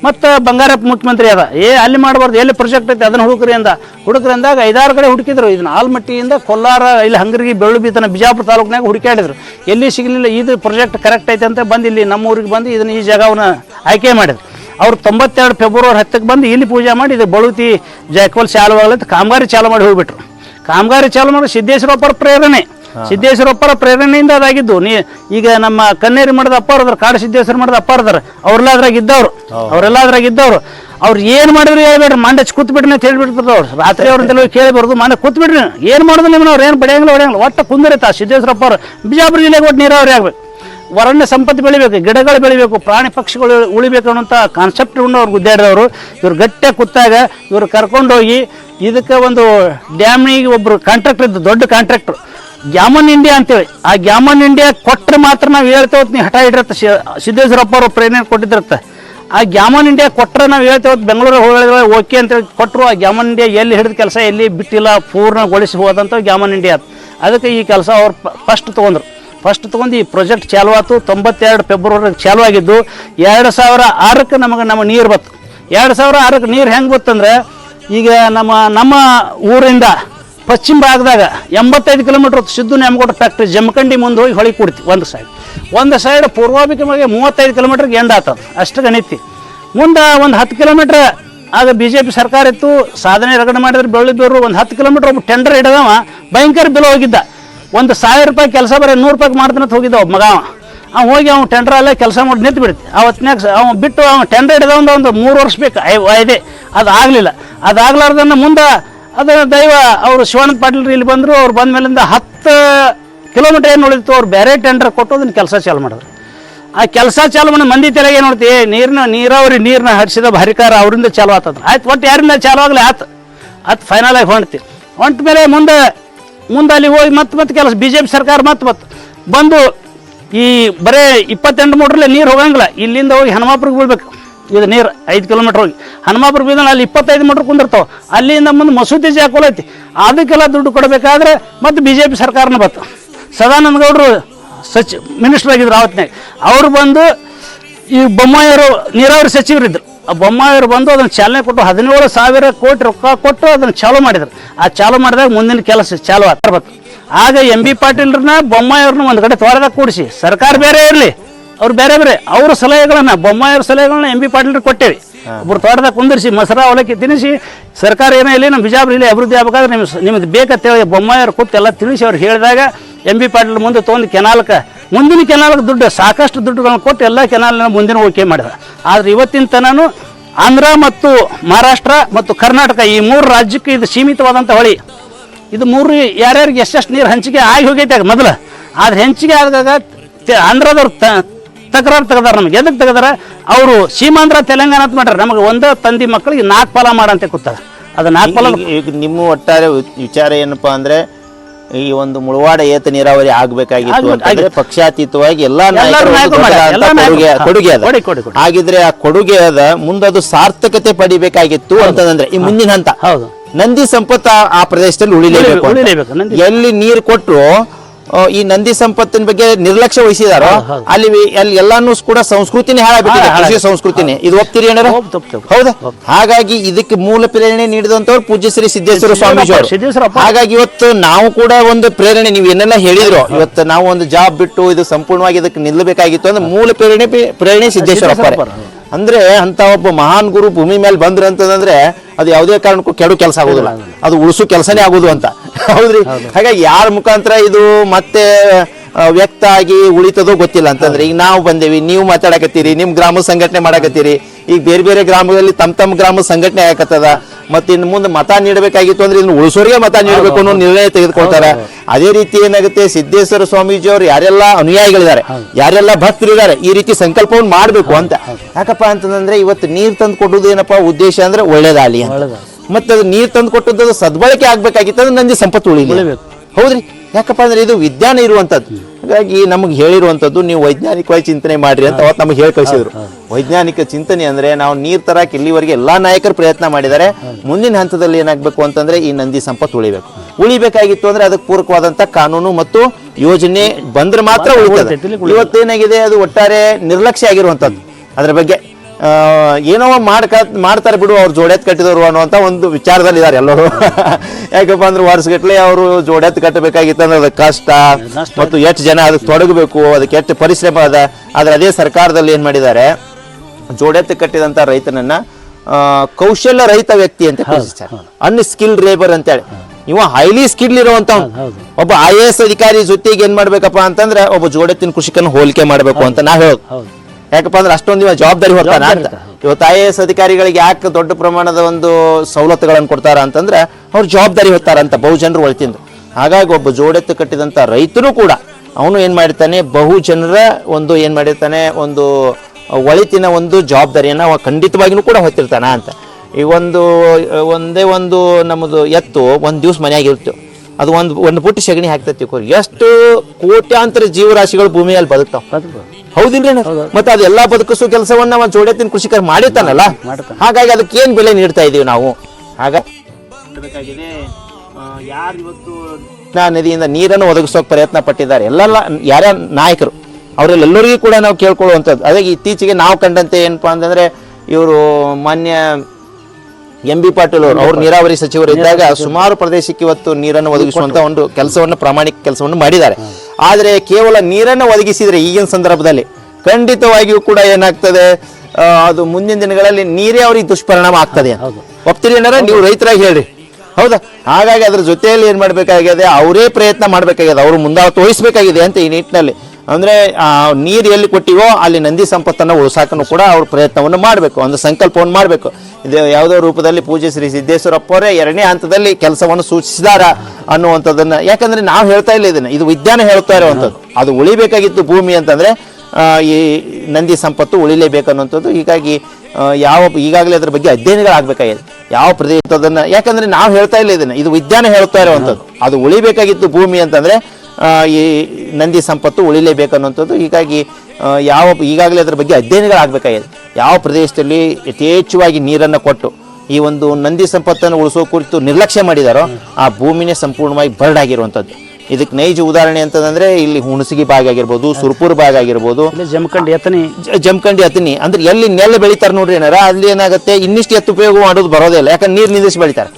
ಮತ್ತು ಬಂಗಾರಪ್ಪ ಮುಖ್ಯಮಂತ್ರಿ ಅದ. ಏ, ಅಲ್ಲಿ ಮಾಡಬಾರ್ದು, ಎಲ್ಲಿ ಪ್ರಾಜೆಕ್ಟ್ ಐತೆ ಅದನ್ನು ಹುಡುಕ್ರಿ ಅಂದ. ಹುಡುಕ್ರಿ ಅಂದಾಗ ಐದಾರು ಕಡೆ ಹುಡುಕಿದ್ರು. ಇದನ್ನ ಆಲ್ಮಟ್ಟಿಯಿಂದ ಕೊಲ್ಲಾರ ಇಲ್ಲಿ ಹಂಗರಿಗೆ ಬೆಳ್ಳು ಬೀತನ ಬಿಜಾಪುರ ತಾಲೂಕಿನಾಗ ಹುಡುಕಾಡಿದ್ರು ಎಲ್ಲಿ ಸಿಗಲಿಲ್ಲ, ಇದು ಪ್ರಾಜೆಕ್ಟ್ ಕರೆಕ್ಟ್ ಐತೆ ಅಂತ ಬಂದು ಇಲ್ಲಿ ನಮ್ಮ ಊರಿಗೆ ಬಂದು ಇದನ್ನ ಈ ಜಾಗವನ್ನು ಆಯ್ಕೆ ಮಾಡಿದ್ರು. ಅವ್ರು ತೊಂಬತ್ತೆರಡು ಫೆಬ್ರವರಿ ಹತ್ತಕ್ಕೆ ಬಂದು ಇಲ್ಲಿ ಪೂಜೆ ಮಾಡಿ ಇದು ಬಳುತಿ ಜಾಕ್ವಲ್ ಚಾಲು ಆಗಲತ್ತ ಕಾಮಗಾರಿ ಚಾಲು ಮಾಡಿ ಹೋಗ್ಬಿಟ್ರು. ಕಾಮಗಾರಿ ಚಾಲು ಮಾಡಿ ಸಿದ್ದೇಶ್ವರಪ್ಪರ ಪ್ರೇರಣೆ. ಸಿದ್ದೇಶ್ವರಪ್ಪರ ಪ್ರೇರಣೆಯಿಂದ ಅದಾಗಿದ್ದು. ನೀ ಈಗ ನಮ್ಮ ಕನ್ನೇರಿ ಮಠದ ಅಪ್ಪಾರ ಅದ್ರ ಕಾಡು ಸಿದ್ದೇಶ್ವರ ಮಠದ ಅಪ್ಪಾರ ಅದಾರ ಅವ್ರೆಲ್ಲ ಅದ್ರಾಗ ಇದ್ದವ್ರು ಅವರೆಲ್ಲ ಅದ್ರಾಗ ಇದ್ದವ್ರು ಅವ್ರು ಏನು ಮಾಡಿದ್ರು ಹೇಳ್ಬೇಡ್ರಿ ಮಂಡ ಕೂತ್ ಬಿಡ್ರಿ ಅಂತ ಹೇಳ್ಬಿಡ್ತಾರೆ ಅವ್ರು. ರಾತ್ರಿ ಅವ್ರ ಕೇಳಬಾರ್ದು ಮಂಡ ಕೂತ್ ಬಿಡ್ರಿ ಏನು ಮಾಡಿದ್ರು ನಿಮ್ಮನ್ನ ಅವ್ರು? ಏನು ಬಡಿಯಂಗಿಲ್ಲ ಹೊಡೆಯಂಗಿಲ್ಲ ಒಟ್ಟು ಕುಂದಿರತ್ತ ಸಿದ್ದೇಶ್ವರಪ್ಪ ಅವ್ರು ಬಿಜಾಪುರ ಜಿಲ್ಲೆಗೆ ಒಟ್ಟು ನೀರಾವರಿ ಆಗ್ಬೇಕು. ವರಣ್ಯ ಸಂಪತ್ತು ಬೆಳಿಬೇಕು ಗಿಡಗಳು ಬೆಳಿಬೇಕು ಪ್ರಾಣಿ ಪಕ್ಷಿಗಳು ಉಳಿಬೇಕು ಅನ್ನೋಂಥ ಕಾನ್ಸೆಪ್ಟ್ ಉಂಡು ಅವ್ರು ಗುದ್ದಾಡಿದವರು. ಇವ್ರು ಗಟ್ಟಿಯಾಗಿ ಕೂತಾಗ ಇವ್ರು ಕರ್ಕೊಂಡೋಗಿ ಇದಕ್ಕೆ ಒಂದು ಡ್ಯಾಮಿಗೆ ಒಬ್ಬರು ಕಾಂಟ್ರಾಕ್ಟರ್ ಇದ್ದು ದೊಡ್ಡ ಕಾಂಟ್ರಾಕ್ಟ್ರು ಗ್ಯಾಮನ್ ಇಂಡಿಯಾ ಅಂತೇಳಿ. ಆ ಗ್ಯಾಮನ್ ಇಂಡಿಯಾ ಕೊಟ್ಟರೆ ಮಾತ್ರ ನಾವು ಹೇಳ್ತೇವೆ ನೀವು ಹಠ ಇಡಿರತ್ತೆ ಸಿದ್ದೇಶ್ವರಪ್ಪ ಅವರು ಪ್ರೇರಣೆ ಕೊಟ್ಟಿದ್ದಿರತ್ತೆ ಆ ಗ್ಯಾಮನ್ ಇಂಡಿಯಾ ಕೊಟ್ಟರೆ ನಾವು ಹೇಳ್ತೇವೆ ಬೆಂಗಳೂರು ಹೋಗಿದ್ರೆ ಓಕೆ ಅಂತೇಳಿ ಕೊಟ್ಟರು ಆ ಗ್ಯಾಮನ್ ಇಂಡಿಯಾ ಎಲ್ಲಿ ಹಿಡಿದ ಕೆಲಸ, ಎಲ್ಲಿ ಬಿಟ್ಟಿಲ್ಲ, ಪೂರ್ಣಗೊಳಿಸಿ ಹೋದಂಥ ಗ್ಯಾಮನ್ ಇಂಡಿಯಾ ಅದಕ್ಕೆ ಈ ಕೆಲಸ ಅವ್ರು ಫಸ್ಟ್ ತೊಗೊಂಡ್ರು. ಫಸ್ಟ್ ತೊಗೊಂಡು ಈ ಪ್ರಾಜೆಕ್ಟ್ ಚಾಲು ಆಯ್ತು ತೊಂಬತ್ತೆರಡು ಫೆಬ್ರವರಿ ಚಾಲು ಆಗಿದ್ದು, ಎರಡು ಸಾವಿರ ಆರಕ್ಕೆ ನಮಗೆ ನಮ್ಮ ನೀರು ಬತ್ತು. ಎರಡು ಸಾವಿರ ಆರಕ್ಕೆ ನೀರು ಹೆಂಗೆ ಬತ್ತಂದರೆ, ಈಗ ನಮ್ಮ ನಮ್ಮ ಊರಿಂದ ಪಶ್ಚಿಮ ಭಾಗದಾಗ ಎಂಬತ್ತೈದು ಕಿಲೋಮೀಟ್ರ್ ಸಿದ್ದು ನ್ಯಾಮಗೌಡ ಫ್ಯಾಕ್ಟ್ರಿ ಜಮಖಂಡಿ ಮುಂದೆ ಹೋಗಿ ಹೊಳಿ ಕೊಡ್ತಿ, ಒಂದು ಸೈಡ್ ಒಂದು ಸೈಡ್ ಪೂರ್ವಾಭಿಮುಖವಾಗಿ ಮೂವತ್ತೈದು ಕಿಲೋಮೀಟ್ರಿಗೆ ಎಂಡ್ ಆತದ ಅಷ್ಟು ಗಣಿತಿ. ಮುಂದೆ ಒಂದು ಹತ್ತು ಕಿಲೋಮೀಟ್ರ್ ಆಗ ಬಿ ಜೆ ಪಿ ಸರ್ಕಾರ ಇತ್ತು, ಸಾಧನೆ ರಗಡೆ ಮಾಡಿದ್ರೆ ಬೆಳ್ಳಿದ್ದವರು ಒಂದು ಹತ್ತು ಕಿಲೋಮೀಟ್ರ್ ಒಬ್ಬ ಟೆಂಡರ್ ಹಿಡಿದವ, ಭಯಂಕರ ಬಿಲ್ ಹೋಗಿದ್ದ. ಒಂದು ಸಾವಿರ ರೂಪಾಯಿ ಕೆಲಸ ಬರೀ ನೂರು ರೂಪಾಯಿ ಮಾಡ್ತಾನೆ ಅಂತ ಹೋಗಿದ್ದ ಒಬ್ಬ ಮಗ ಅವ ಹೋಗಿ ಅವ್ನು ಟೆಂಡರ್ ಅಲ್ಲೇ ಕೆಲಸ ಮಾಡಿ ನಿಂತು ಬಿಡ್ತಿ. ಅವತ್ತಿನಾಗ ಅವ್ನು ಬಿಟ್ಟು ಅವ್ನು ಟೆಂಡರ್ ಹಿಡಿದ ಒಂದು ಒಂದು ಮೂರು ವರ್ಷ ಬೇಕು, ಐ ಇದೆ ಅದು ಆಗಲಿಲ್ಲ. ಅದು ಆಗ್ಲಾರ್ದನ್ನ ಮುಂದೆ ಅದು ದೈವ, ಅವರು ಶಿವಾನಂದ ಪಾಟೀಲ್ ಇಲ್ಲಿ ಬಂದರು, ಅವ್ರು ಬಂದ ಮೇಲಿಂದ ಹತ್ತು ಕಿಲೋಮೀಟರ್ ಏನು ಉಳಿದಿತ್ತು ಅವ್ರು ಬೇರೆ ಟೆಂಡರ್ ಕೊಟ್ಟು ಅದನ್ನು ಕೆಲಸ ಚಾಲು ಮಾಡಿದ್ರು. ಆ ಕೆಲಸ ಚಾಲು ಮಾಡಿ ಮಂದಿ ತೆರೆಗೆ ಏನು ನೋಡ್ತಿ ನೀರನ್ನ ನೀರಾವರಿ ನೀರನ್ನ ಹರಿಸಿದ ಭಾರಿಕಾರ ಅವರಿಂದ ಚಾಲು ಆತದ. ಆಯ್ತು, ಒಟ್ಟು ಯಾರಿಂದ ಚಾಲು ಆಗಲಿ, ಆತು ಫೈನಲ್ ಆಗಿ ಹೊಂಟಿ ಹೊಂಟ ಮೇಲೆ ಮುಂದೆ ಮುಂದೆ ಅಲ್ಲಿ ಹೋಗಿ ಮತ್ತೆ ಮತ್ತೆ ಕೆಲಸ ಬಿ ಜೆ ಪಿ ಸರ್ಕಾರ ಮತ್ತೆ ಮತ್ತೆ ಬಂದು ಈ ಬರೇ ಇಪ್ಪತ್ತೆಂಟು ಮೋಟ್ರಲ್ಲೇ ನೀರು ಹೋಗಂಗಿಲ್ಲ, ಇಲ್ಲಿಂದ ಹೋಗಿ ಹನುಮಾಪುರಿಗೆ ಬೀಳ್ಬೇಕು. ಇದು ನೀರು ಐದು ಕಿಲೋಮೀಟ್ರ್ ಹೋಗಿ. ಹನುಮಾಪುರ ಬೀದನ ಅಲ್ಲಿ ಇಪ್ಪತ್ತೈದು ಮೀಟ್ರ್ ಕುಂದಿರ್ತಾವೆ. ಅಲ್ಲಿಂದ ಮುಂದೆ ಮಸೂದಿ ಐತಿ. ಅದಕ್ಕೆಲ್ಲ ದುಡ್ಡು ಕೊಡಬೇಕಾದ್ರೆ ಮತ್ತೆ ಬಿ ಜೆ ಪಿ ಸರ್ಕಾರನ ಬತ್ತು. ಸದಾನಂದ ಗೌಡರು ಸಚಿ ಮಿನಿಸ್ಟರ್ ಆಗಿದ್ರು ಆವತ್ತಿನಾಗ ಅವ್ರು ಬಂದು ಈ ಬೊಮ್ಮಾಯಿಯವರು, ನೀರಾವರಿ ಸಚಿವರಿದ್ದರು ಆ ಬೊಮ್ಮಾಯಿಯವರು ಬಂದು ಅದನ್ನು ಚಾಲನೆ ಕೊಟ್ಟು ಹದಿನೇಳು ಸಾವಿರ ಕೋಟಿ ರೊಕ್ಕ ಕೊಟ್ಟು ಅದನ್ನು ಚಾಲೂ ಮಾಡಿದ್ರು. ಆ ಚಾಲೂ ಮಾಡಿದಾಗ ಮುಂದಿನ ಕೆಲಸ ಚಾಲೂ ಬತ್ತು ಆಗ ಎಂ ಬಿ ಪಾಟೀಲ್ರನ್ನ ಬೊಮ್ಮಾಯಿಯವ್ರನ್ನ ಒಂದು ಕಡೆ ತೋರದಾಗ ಕೂಡಿಸಿ. ಸರ್ಕಾರ ಬೇರೆ ಇರಲಿ. ಅವ್ರು ಬೇರೆ ಬೇರೆ ಅವ್ರ ಸಲಹೆಗಳನ್ನ ಬೊಮ್ಮಾಯಿಯವ್ರ ಸಲಹೆಗಳನ್ನ ಎಂ ಬಿ ಪಾಟೀಲ್ ಕೊಟ್ಟೇವಿ. ಒಬ್ರು ತೋಟದಾಗ ಕುಂದಿರಿಸಿ ಮೊಸರ ಅವಲಕ್ಕಿ ತಿನ್ನಿಸಿ ಸರ್ಕಾರ ಏನೇ ಇಲ್ಲಿ ನಮ್ಮ ಬಿಜಾಪುರ ಇಲ್ಲಿ ಅಭಿವೃದ್ಧಿ ಆಗ್ಬೇಕಾದ್ರೆ ನಿಮ್ಗೆ ನಿಮ್ದು ಬೇಕಂತೇಳಿ ಬೊಮ್ಮಾಯಿಯವ್ರು ಕೂತು ಎಲ್ಲ ತಿಳಿಸಿ ಅವ್ರು ಹೇಳಿದಾಗ ಎಂ ಬಿ ಪಾಟೀಲ್ ಮುಂದೆ ತೊಗೊಂಡು ಕೆನಾಲ್ಕ ಮುಂದಿನ ಕೆನಾಲ್ಗೆ ದುಡ್ಡು ಸಾಕಷ್ಟು ದುಡ್ಡುಗಳನ್ನ ಕೊಟ್ಟು ಎಲ್ಲ ಕೆನಾಲ್ನ ಮುಂದಿನ ಓಕೆ ಮಾಡಿದ ಆದ್ರೆ ಇವತ್ತಿನ ತನೂ ಆಂಧ್ರ ಮತ್ತು ಮಹಾರಾಷ್ಟ್ರ ಮತ್ತು ಕರ್ನಾಟಕ ಈ ಮೂರು ರಾಜ್ಯಕ್ಕೆ ಇದು ಸೀಮಿತವಾದಂಥ ಹೊಳಿ. ಇದು ಮೂರು ಯಾರ್ಯಾರಿಗೆ ಎಷ್ಟೆಷ್ಟು ನೀರು ಹಂಚಿಕೆ ಆಗಿ ಹೋಗೈತೆ ಆಗ ಮೊದಲು. ಆದ್ರೆ ಹಂಚಿಕೆ ಆದಾಗ ಆಂಧ್ರದವ್ರು ತ ತಕರಾರು ತೆಗೆದಾರ ನಮಗೆ. ಎದಕ್ಕೆ ತೆಗದಾರ? ಅವರು ಸೀಮಾಂಧ್ರ ತೆಲಂಗಾಣ ಅಂತ ಮಾಡ್ಯಾರ. ನಮಗೆ ಒಂದೇ ತಂದಿ ಮಕ್ಕಳಿಗೆ ನಾಲ್ಕು ಫಲ ಮಾಡಂತೆ ಕೂತಾರ. ಅದು ನಾಲ್ಕು ಫಲ ಈಗ- ನಿಮ್ಮ ಒಟ್ಟಾರೆ ವಿಚಾರ ಏನಪ್ಪಾ ಅಂದ್ರೆ ಈ ಒಂದು ಮುಳವಾಡ ಏತ ನೀರಾವರಿ ಆಗ್ಬೇಕಾಗಿತ್ತು ಆಗ್ಬೇಕು- ಅಂತಂದ್ರೆ. ಪಕ್ಷಾತೀತವಾಗಿ ಎಲ್ಲಾ ಕೊಡುಗೆ ಅದ. ಹಾಗಿದ್ರೆ ಆ ಕೊಡುಗೆ ಅದ ಮುಂದದು ಸಾರ್ಥಕತೆ ಪಡಿಬೇಕಾಗಿತ್ತು ಅಂತಂದ್ರೆ ಈ ಮುಂದಿನ ಹಂತ. ಹೌದು. ನಂದಿ ಸಂಪತ್ತು ಆ- ಪ್ರದೇಶದಲ್ಲಿ ಉಳಿಲೇಬೇಕು ಎಲ್ಲಿ ನೀರು ಕೊಟ್ರು ಆ, ಈ ನಂದಿ ಸಂಪತ್ತಿನ ಬಗ್ಗೆ ನಿರ್ಲಕ್ಷ್ಯ ವಹಿಸಿದಾರೋ ಅಲ್ಲಿ ಅಲ್ಲಿ ಎಲ್ಲಾನು ಕೂಡ ಸಂಸ್ಕೃತಿನೇ ಹಾಳಾಗ್ಬಿಟ್ಟಿದೆ ಕೃಷಿ ಸಂಸ್ಕೃತಿನೇ. ಇದು ಒಪ್ತೀರಿ ಏನಾರ. ಹೌದಾ? ಹಾಗಾಗಿ ಇದಕ್ಕೆ ಮೂಲ ಪ್ರೇರಣೆ ನೀಡಿದಂತವ್ರು ಪೂಜ್ಯ ಶ್ರೀ ಸಿದ್ದೇಶ್ವರ ಸ್ವಾಮೀಜಿ ಅವರು. ಹಾಗಾಗಿ ಇವತ್ತು ನಾವು ಕೂಡ ಒಂದು ಪ್ರೇರಣೆ ನೀವು ಏನೆಲ್ಲ ಹೇಳಿದ್ರು ಇವತ್ತು ನಾವು ಒಂದು ಜಾಬ್ ಬಿಟ್ಟು ಇದು ಸಂಪೂರ್ಣವಾಗಿ ಇದಕ್ಕೆ ನಿಲ್ಲಬೇಕಾಗಿತ್ತು ಅಂದ್ರೆ ಮೂಲ ಪ್ರೇರಣೆ ಪ್ರೇರಣೆ ಸಿದ್ದೇಶ್ವರಪ್ಪ. ಅಂದ್ರೆ ಅಂತ ಒಬ್ಬ ಮಹಾನ್ ಗುರು ಭೂಮಿ ಮೇಲೆ ಬಂದ್ರು ಅಂತಂದ್ರೆ ಅದು ಯಾವುದೇ ಕಾರಣಕ್ಕೂ ಕೆಡು ಕೆಲಸ ಆಗೋದಿಲ್ಲ. ಅದು ಉಳಿಸು ಕೆಲಸನೇ ಆಗೋದು ಅಂತ. ಹೌದ್ರಿ. ಹಾಗಾಗಿ ಯಾರ ಮುಖಾಂತರ ಇದು ಮತ್ತೆ ವ್ಯಕ್ತ ಆಗಿ ಉಳಿತದೋ ಗೊತ್ತಿಲ್ಲ ಅಂತಂದ್ರೆ ಈಗ ನಾವು ಬಂದೇವಿ ನೀವು ಮಾತಾಡಕತ್ತೀರಿ ನಿಮ್ ಗ್ರಾಮ ಸಂಘಟನೆ ಮಾಡಕತ್ತೀರಿ ಈಗ ಬೇರೆ ಬೇರೆ ಗ್ರಾಮಗಳಲ್ಲಿ ತಮ್ಮ ತಮ್ಮ ಗ್ರಾಮ ಸಂಘಟನೆ ಆಗತ್ತದ ಮತ್ತೆ ಇನ್ನು ಮುಂದೆ ಮತ ನೀಡಬೇಕಾಗಿತ್ತು ಅಂದ್ರೆ ಇನ್ನು ಉಳಿಸೋರಿಗೆ ಮತ ನೀಡಬೇಕು ಅನ್ನೋ ನಿರ್ಣಯ ತೆಗೆದುಕೊಳ್ತಾರ. ಅದೇ ರೀತಿ ಏನಾಗುತ್ತೆ ಸಿದ್ದೇಶ್ವರ ಸ್ವಾಮೀಜಿ ಅವರು ಯಾರೆಲ್ಲ ಅನುಯಾಯಿಗಳಿದ್ದಾರೆ ಯಾರೆಲ್ಲ ಭಕ್ತರಿದ್ದಾರೆ ಈ ರೀತಿ ಸಂಕಲ್ಪವನ್ನು ಮಾಡಬೇಕು ಅಂತ. ಯಾಕಪ್ಪ ಅಂತಂದ್ರೆ ಇವತ್ತು ನೀರು ತಂದು ಕೊಡುವುದು ಏನಪ್ಪ ಉದ್ದೇಶ ಅಂದ್ರೆ ಒಳ್ಳೇದಾಲಿ ಅಂತ. ಒಳ್ಳೇದಾಗ್ಲಿ. ಮತ್ತೆ ಅದು ನೀರು ತಂದು ಕೊಟ್ಟದ್ದು ಅದು ಸದ್ಬಳಕೆ ಆಗ್ಬೇಕಾಗಿತ್ತು ಅಂದ್ರೆ ನಂದಿ ಸಂಪತ್ತು ಉಳಿಲಿ. ಹೌದ್ರಿ? ಯಾಕಪ್ಪ ಅಂದ್ರೆ ಇದು ವಿಜ್ಞಾನ ಇರುವಂತದ್ದು. ಹಾಗಾಗಿ ನಮಗೆ ಹೇಳಿರುವಂತದ್ದು ನೀವು ವೈಜ್ಞಾನಿಕವಾಗಿ ಚಿಂತನೆ ಮಾಡ್ರಿ ಅಂತ ಅವತ್ತು ನಮಗೆ ಹೇಳಿ ಕಳಿಸಿದ್ರು. ವೈಜ್ಞಾನಿಕ ಚಿಂತನೆ ಅಂದ್ರೆ ನಾವು ನೀರ್ ತರಕ್ಕೆ ಇಲ್ಲಿವರೆಗೆ ಎಲ್ಲಾ ನಾಯಕರು ಪ್ರಯತ್ನ ಮಾಡಿದ್ದಾರೆ ಮುಂದಿನ ಹಂತದಲ್ಲಿ ಏನಾಗಬೇಕು ಅಂತಂದ್ರೆ ಈ ನಂದಿ ಸಂಪತ್ತು ಉಳಿಬೇಕು. ಉಳಿಬೇಕಾಗಿತ್ತು ಅಂದ್ರೆ ಅದಕ್ಕೆ ಪೂರಕವಾದಂತ ಕಾನೂನು ಮತ್ತು ಯೋಜನೆ ಬಂದ್ರೆ ಮಾತ್ರ ಉಳಿತದೆ. ಇವತ್ತೇನಾಗಿದೆ? ಅದು ಒಟ್ಟಾರೆ ನಿರ್ಲಕ್ಷ್ಯ ಆಗಿರುವಂತದ್ದು. ಅದ್ರ ಬಗ್ಗೆ ಏನೋ ಮಾಡ್ಕ ಮಾಡ್ತಾರೆ ಬಿಡು ಅವ್ರು ಜೋಡೆತ್ ಕಟ್ಟಿದವರು ಅನ್ನುವಂತ ಒಂದು ವಿಚಾರದಲ್ಲಿ ಇದ್ದಾರೆ ಎಲ್ಲರೂ. <laughs> ಯಾಕಪ್ಪ ಅಂದ್ರೆ ವರ್ಷಗಟ್ಲೆ ಅವರು ಜೋಡೆತ್ ಕಟ್ಟಬೇಕಾಗಿತ್ತು ಅಂದ್ರೆ ಅದಕ್ಕೆ ಕಷ್ಟ ಮತ್ತು ಎಷ್ಟು ಜನ ಅದಕ್ಕೆ ತೊಡಗಬೇಕು ಅದಕ್ಕೆ ಎಷ್ಟು ಪರಿಶ್ರಮ ಅದ. ಆದ್ರೆ ಅದೇ ಸರ್ಕಾರದಲ್ಲಿ ಏನು ಮಾಡಿದ್ದಾರೆ ಜೋಡೆತ್ತು ಕಟ್ಟಿದಂತ ರೈತನನ್ನ ಕೌಶಲ್ಯ ರಹಿತ ವ್ಯಕ್ತಿ ಅಂತ ಅನ್ ಅನ್ಸ್ಕಿಲ್ಡ್ ಲೇಬರ್ ಅಂತೇಳಿ. ಇವ ಹೈಲಿ ಸ್ಕಿಲ್ ಇರುವಂತ ಒಬ್ಬ ಐ ಎ ಎಸ್ ಅಧಿಕಾರಿ ಜೊತೆಗೆ ಏನ್ ಮಾಡ್ಬೇಕಪ್ಪ ಅಂತಂದ್ರೆ ಒಬ್ಬ ಜೋಡೆತ್ತಿನ ಕೃಷಿಕನ ಹೋಲಿಕೆ ಮಾಡಬೇಕು ಅಂತ ನಾ ಹೇಳೋದು ಯಾಕಪ್ಪ ಅಂದ್ರೆ ಅಷ್ಟೊಂದು ಇವ ಜವಾಬ್ದಾರಿ ಹೊತ್ತಾನ ಅಂತ. ಇವತ್ತು ಐ ಎ ಎಸ್ ಅಧಿಕಾರಿಗಳಿಗೆ ಯಾಕೆ ದೊಡ್ಡ ಪ್ರಮಾಣದ ಒಂದು ಸವಲತ್ತುಗಳನ್ನು ಕೊಡ್ತಾರ ಅಂತಂದ್ರೆ ಅವ್ರು ಜವಾಬ್ದಾರಿ ಹೊತ್ತಾರ ಅಂತ ಬಹುಜನರು ಒಳ್ತಿಂದು ಹಾಗಾಗಿ ಒಬ್ಬ ಜೋಡೆತ್ತು ಕಟ್ಟಿದಂತ ರೈತನು ಕೂಡ ಅವನು ಏನ್ ಮಾಡಿರ್ತಾನೆ ಬಹುಜನರ ಒಂದು ಏನ್ ಮಾಡಿರ್ತಾನೆ ಒಂದು ಒಳಿತಿನ ಒಂದು ಜವಾಬ್ದಾರಿಯನ್ನ ಅವ ಖಂಡಿತವಾಗಿನೂ ಕೂಡ ಹೊತ್ತಿರ್ತಾನ ಅಂತ. ಈ ಒಂದು ಒಂದೇ ಒಂದು ನಮ್ಮದು ಎತ್ತು ಒಂದು ದಿವ್ಸ ಮನ್ಯಾಗ ಇರ್ತೇವೆ. ಅದು ಒಂದು ಒಂದು ಪುಟ್ಟಿ ಸಗಣಿ ಹಾಕ್ತೈತಿ ಎಷ್ಟು ಕೋಟ್ಯಾಂತರ ಜೀವರಾಶಿಗಳು ಭೂಮಿಯಲ್ಲಿ ಬದುಕ್ತಾವ. ಬದುಕು ಹೌದಿಲ್ರಿ? ಮತ್ತೆ ಅದೆಲ್ಲ ಬದುಕಿಸೋ ಕೆಲಸವನ್ನ ಒಂದು ಜೋಡೆತ್ತಿನ ಕೃಷಿಕರು ಮಾಡಿರ್ತಾನಲ್ಲ. ಹಾಗಾಗಿ ಅದಕ್ಕೆ ಏನ್ ಬೆಲೆ ನೀಡ್ತಾ ಇದೀವಿ ನಾವು? ಹಾಗ? ಯಾರು ಇವತ್ತು ಕೃಷ್ಣಾ ನದಿಯಿಂದ ನೀರನ್ನು ಒದಗಿಸೋಕೆ ಪ್ರಯತ್ನ ಪಟ್ಟಿದ್ದಾರೆ. ಎಲ್ಲ ಯಾರ್ಯಾರ ನಾಯಕರು? ಅವರೆಲ್ಲರಿಗೂ ಕೂಡ ನಾವು ಕೇಳ್ಕೊಳ್ಳುವಂಥದ್ದು. ಅದೇ ಇತ್ತೀಚೆಗೆ ನಾವು ಕಂಡಂತೆ ಏನಪ್ಪಾ ಅಂತಂದ್ರೆ ಇವರು ಮಾನ್ಯ ಎಂ ಬಿ ಪಾಟೀಲ್ ಅವರು ಅವರು ನೀರಾವರಿ ಸಚಿವರು ಇದ್ದಾಗ ಸುಮಾರು ಪ್ರದೇಶಕ್ಕೆ ಇವತ್ತು ನೀರನ್ನು ಒದಗಿಸುವಂತ ಒಂದು ಕೆಲಸವನ್ನು ಪ್ರಾಮಾಣಿಕ ಕೆಲಸವನ್ನು ಮಾಡಿದ್ದಾರೆ. ಆದರೆ ಕೇವಲ ನೀರನ್ನು ಒದಗಿಸಿದರೆ ಈಗಿನ ಸಂದರ್ಭದಲ್ಲಿ ಖಂಡಿತವಾಗಿಯೂ ಕೂಡ ಏನಾಗ್ತದೆ ಅದು ಮುಂದಿನ ದಿನಗಳಲ್ಲಿ ನೀರೇ ಅವ್ರಿಗೆ ದುಷ್ಪರಿಣಾಮ ಆಗ್ತದೆ. ಒಪ್ತೀರಿ ಏನಾರ ನೀವು ರೈತರಾಗಿ ಹೇಳ್ರಿ. ಹೌದಾ? ಹಾಗಾಗಿ ಅದ್ರ ಜೊತೆಯಲ್ಲಿ ಏನ್ ಮಾಡ್ಬೇಕಾಗಿದೆ ಅವರೇ ಪ್ರಯತ್ನ ಮಾಡ್ಬೇಕಾಗಿದೆ ಅವರು ಮುಂದಾವತ್ತು ವಹಿಸ್ಬೇಕಾಗಿದೆ ಅಂತ ಈ ನಿಟ್ಟಿನಲ್ಲಿ ಅಂದ್ರೆ ನೀರು ಎಲ್ಲಿ ಕೊಟ್ಟಿವೋ ಅಲ್ಲಿ ನಂದಿ ಸಂಪತ್ತನ್ನು ಉಳಿಸಾಕನು ಕೂಡ ಅವ್ರ ಪ್ರಯತ್ನವನ್ನು ಮಾಡಬೇಕು, ಒಂದು ಸಂಕಲ್ಪವನ್ನು ಮಾಡಬೇಕು. ಇದು ಯಾವುದೋ ರೂಪದಲ್ಲಿ ಪೂಜೆ ಶ್ರೀ ಸಿದ್ದೇಶ್ವರಪ್ಪ ಅವರೇ ಎರಡನೇ ಹಂತದಲ್ಲಿ ಕೆಲಸವನ್ನು ಸೂಚಿಸಿದಾರ ಅನ್ನುವಂಥದ್ದನ್ನ. ಯಾಕಂದ್ರೆ ನಾವು ಹೇಳ್ತಾ ಇಲ್ಲ ಇದನ್ನ, ಇದು ವಿಜ್ಞಾನ ಹೇಳ್ತಾ ಇರುವಂಥದ್ದು. ಅದು ಉಳಿಬೇಕಾಗಿತ್ತು ಭೂಮಿ ಅಂತಂದ್ರೆ ಈ ನಂದಿ ಸಂಪತ್ತು ಉಳಿಲೇಬೇಕನ್ನುವಂಥದ್ದು ಹೀಗಾಗಿ ಯಾವ, ಈಗಾಗಲೇ ಅದ್ರ ಬಗ್ಗೆ ಅಧ್ಯಯನಗಳಾಗಬೇಕಾಗಿದೆ. ಯಾವ ಪ್ರದೇಶದನ್ನು, ಯಾಕಂದ್ರೆ ನಾವು ಹೇಳ್ತಾ ಇಲ್ಲ ಇದನ್ನ, ಇದು ವಿಜ್ಞಾನ ಹೇಳ್ತಾ ಇರುವಂಥದ್ದು. ಅದು ಉಳಿಬೇಕಾಗಿತ್ತು ಭೂಮಿ ಅಂತಂದ್ರೆ ಈ ನಂದಿ ಸಂಪತ್ತು ಉಳಿಲೇಬೇಕನ್ನುವಂಥದ್ದು ಹೀಗಾಗಿ ಯಾವ ಈಗಾಗಲೇ ಅದರ ಬಗ್ಗೆ ಅಧ್ಯಯನಗಳಾಗಬೇಕಾಗಿದೆ ಯಾವ ಪ್ರದೇಶದಲ್ಲಿ ಯಥೇಚ್ಛವಾಗಿ ನೀರನ್ನು ಕೊಟ್ಟು ಈ ಒಂದು ನಂದಿ ಸಂಪತ್ತನ್ನು ಉಳಿಸೋ ಕುರಿತು ನಿರ್ಲಕ್ಷ್ಯ ಮಾಡಿದಾರೋ ಆ ಭೂಮಿನೇ ಸಂಪೂರ್ಣವಾಗಿ ಬರಡಾಗಿರುವಂಥದ್ದು ಇದಕ್ಕೆ ನೈಜ ಉದಾಹರಣೆ ಅಂತಂದ್ರೆ ಇಲ್ಲಿ ಹುಣಸಗಿ ಭಾಗ ಆಗಿರ್ಬೋದು ಸುರ್ಪುರ್ ಭಾಗ ಆಗಿರ್ಬೋದು. ಜಮಖಂಡಿ ಅತನಿ ಜಮಖಂಡಿ ಅತನಿ ಅಂದ್ರೆ ಎಲ್ಲಿ ನೆಲ್ಲ ಬೆಳಿತಾರೆ ನೋಡ್ರಿ ಏನಾರ ಅಲ್ಲಿ ಏನಾಗುತ್ತೆ ಇನ್ನಿಷ್ಟು ಎತ್ತು ಉಪಯೋಗ ಮಾಡೋದು ಬರೋದೇ ಇಲ್ಲ. ಯಾಕಂದ್ರೆ ನೀರು ನಿಂದಿಸಿ ಬೆಳಿತಾರೆ.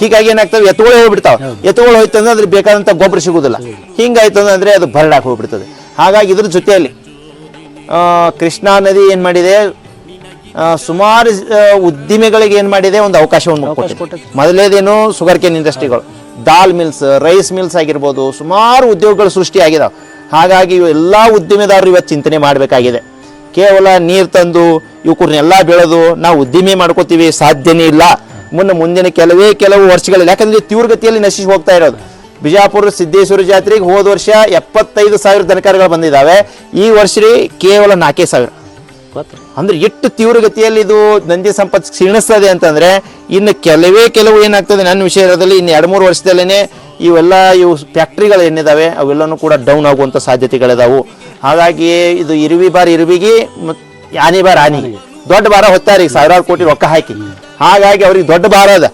ಹೀಗಾಗಿ ಏನಾಗ್ತವೆ? ಎತ್ತುಗಳು ಹೋಗ್ಬಿಡ್ತಾವ. ಎತ್ತುಗಳು ಹೋಯ್ತಂದ್ರೆ ಅದ್ರ ಬೇಕಾದಂತ ಗೊಬ್ಬರ ಸಿಗುದಿಲ್ಲ ಹಿಂಗಾಯ್ತು ಅಂದ್ರೆ ಅದು ಬರಡಾಕ್ ಹೋಗ್ಬಿಡ್ತದೆ. ಹಾಗಾಗಿ ಇದ್ರ ಜೊತೆಯಲ್ಲಿ ಆ, ಕೃಷ್ಣಾ ನದಿ ಏನ್ ಮಾಡಿದೆ? ಸುಮಾರು ಉದ್ದಿಮೆಗಳಿಗೆ ಏನ್ ಮಾಡಿದೆ? ಒಂದು ಅವಕಾಶವನ್ನು ಕೊಟ್ಟಿದೆ. ಮೊದಲೇದೇನು ಸುಗರ್ ಕೇನ್ ಇಂಡಸ್ಟ್ರಿಗಳು ದಾಲ್ ಮಿಲ್ಸ್ ರೈಸ್ ಮಿಲ್ಸ್ ಆಗಿರ್ಬೋದು ಸುಮಾರು ಉದ್ಯೋಗಗಳು ಸೃಷ್ಟಿಯಾಗಿದಾವೆ ಹಾಗಾಗಿ ಎಲ್ಲ ಉದ್ದಿಮೆದಾರರು ಇವತ್ತು ಚಿಂತನೆ ಮಾಡಬೇಕಾಗಿದೆ. ಕೇವಲ ನೀರು ತಂದು ಇವಕ್ಕೂರ್ನೆಲ್ಲ ಬೆಳೆದು ನಾವು ಉದ್ದಿಮೆ ಮಾಡ್ಕೋತೀವಿ ಸಾಧ್ಯನೇ ಇಲ್ಲ. ಮುನ್ನ ಮುಂದಿನ ಕೆಲವೇ ಕೆಲವು ವರ್ಷಗಳಲ್ಲಿ, ಯಾಕಂದ್ರೆ ತೀವ್ರಗತಿಯಲ್ಲಿ ನಶಿಸಿ ಹೋಗ್ತಾ ಇರೋದು. ಬಿಜಾಪುರ, ಸಿದ್ದೇಶ್ವರ ಜಾತ್ರೆಗೆ ಹೋದ ವರ್ಷ ಎಪ್ಪತ್ತೈದು ಸಾವಿರ ದನಕರುಗಳು ಬಂದಿದ್ದಾವೆ. ಈ ವರ್ಷ ಕೇವಲ ನಾಲ್ಕೇ ಸಾವಿರ. ಅಂದ್ರೆ ಎಷ್ಟು ತೀವ್ರಗತಿಯಲ್ಲಿ ಇದು ನಂದಿ ಸಂಪತ್ತು ಕ್ಷೀಣಿಸ್ತದೆ ಅಂತಂದ್ರೆ, ಇನ್ನು ಕೆಲವೇ ಕೆಲವು ಏನಾಗ್ತದೆ ನನ್ನ ವಿಷಯದಲ್ಲಿ, ಇನ್ನು ಎರಡು ಮೂರು ವರ್ಷದಲ್ಲೇನೆ ಇವೆಲ್ಲ ಇವು ಫ್ಯಾಕ್ಟ್ರಿಗಳು ಏನಿದಾವೆ, ಅವೆಲ್ಲನೂ ಕೂಡ ಡೌನ್ ಆಗುವಂಥ ಸಾಧ್ಯತೆಗಳಿದಾವು. ಹಾಗಾಗಿ ಇದು ಇರುವಿ ಬಾರ್ ಇರುವಿಗೆ ಆನೆ ಬಾರ್ ಆನಿ ದೊಡ್ಡ ಬಾರ ಹೊತ್ತಾರೆ ಈಗ ಸಾವಿರಾರು ಕೋಟಿ ರೊಕ್ಕ ಹಾಕಿ. ಹಾಗಾಗಿ ಅವ್ರಿಗೆ ದೊಡ್ಡ ಭಾರ ಅದ.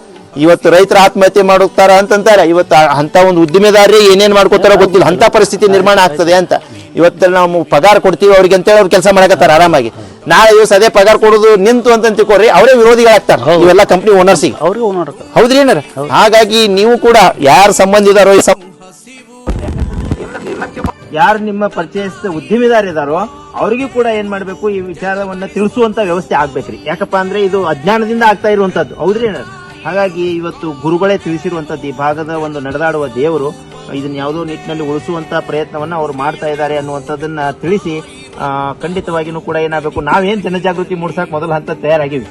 ಇವತ್ತು ರೈತರ ಆತ್ಮಹತ್ಯೆ ಮಾಡುತ್ತಾರ ಅಂತಂತಾರೆ. ಇವತ್ತು ಅಂತ ಒಂದು ಉದ್ದಿಮೆದಾರರಿಗೆ ಏನೇನು ಮಾಡ್ಕೋತಾರೋ ಗೊತ್ತಿಲ್ಲ. ಅಂತ ಪರಿಸ್ಥಿತಿ ನಿರ್ಮಾಣ ಆಗ್ತದೆ ಅಂತ. ಇವತ್ತು ನಾವು ಪಗಾರ ಕೊಡ್ತೀವಿ ಅವ್ರಿಗೆ ಅಂತೇಳಿ ಅವ್ರು ಕೆಲಸ ಮಾಡಕತ್ತಾರ ಆರಾಮಾಗಿ. ನಾಳೆ ದಿವಸ ಅದೇ ಪಗಾರ ಕೊಡೋದು ನಿಂತು ಅಂತ ತಿಳ್ಕೊರಿ ಅವರೇ ವಿರೋಧಿಗಳಾಗ್ತಾರೆ. ಇವೆಲ್ಲ ಕಂಪ್ನಿ ಓನರ್ಸಿಗೆ ಹೌದ್ರಿ ಏನಾರ? ಹಾಗಾಗಿ ನೀವು ಕೂಡ ಯಾರ ಸಂಬಂಧ ಇದಾರೋ ಯಾರು ನಿಮ್ಮ ಪರಿಚಯಿಸಿದ ಉದ್ಯಮಿದಾರಿದಾರೋ ಅವರಿಗೂ ಕೂಡ ಏನ್ ಮಾಡಬೇಕು ಈ ವಿಚಾರವನ್ನ ತಿಳಿಸುವಂತ ವ್ಯವಸ್ಥೆ ಆಗ್ಬೇಕ್ರಿ. ಯಾಕಪ್ಪ ಅಂದ್ರೆ ಇದು ಅಜ್ಞಾನದಿಂದ ಆಗ್ತಾ ಇರುವಂತದ್ದು. ಹೌದ್ರಿ ಹಾಗಾಗಿ ಇವತ್ತು ಗುರುಗಳೇ ತಿಳಿಸಿರುವಂತದ್ದು ಈ ಭಾಗದ ಒಂದು ನಡೆದಾಡುವ ದೇವರು ಇದನ್ನ ಯಾವುದೋ ನಿಟ್ಟಿನಲ್ಲಿ ಉಳಿಸುವಂತ ಪ್ರಯತ್ನವನ್ನ ಅವ್ರು ಮಾಡ್ತಾ ಇದ್ದಾರೆ ಅನ್ನುವಂಥದ್ದನ್ನ ತಿಳಿಸಿ ಖಂಡಿತವಾಗಿನೂ ಕೂಡ ಏನಾಗಬೇಕು, ನಾವೇನ್ ಜನಜಾಗೃತಿ ಮೂಡಿಸಕ್ ಮೊದಲ ಹಂತ ತಯಾರಾಗಿವಿ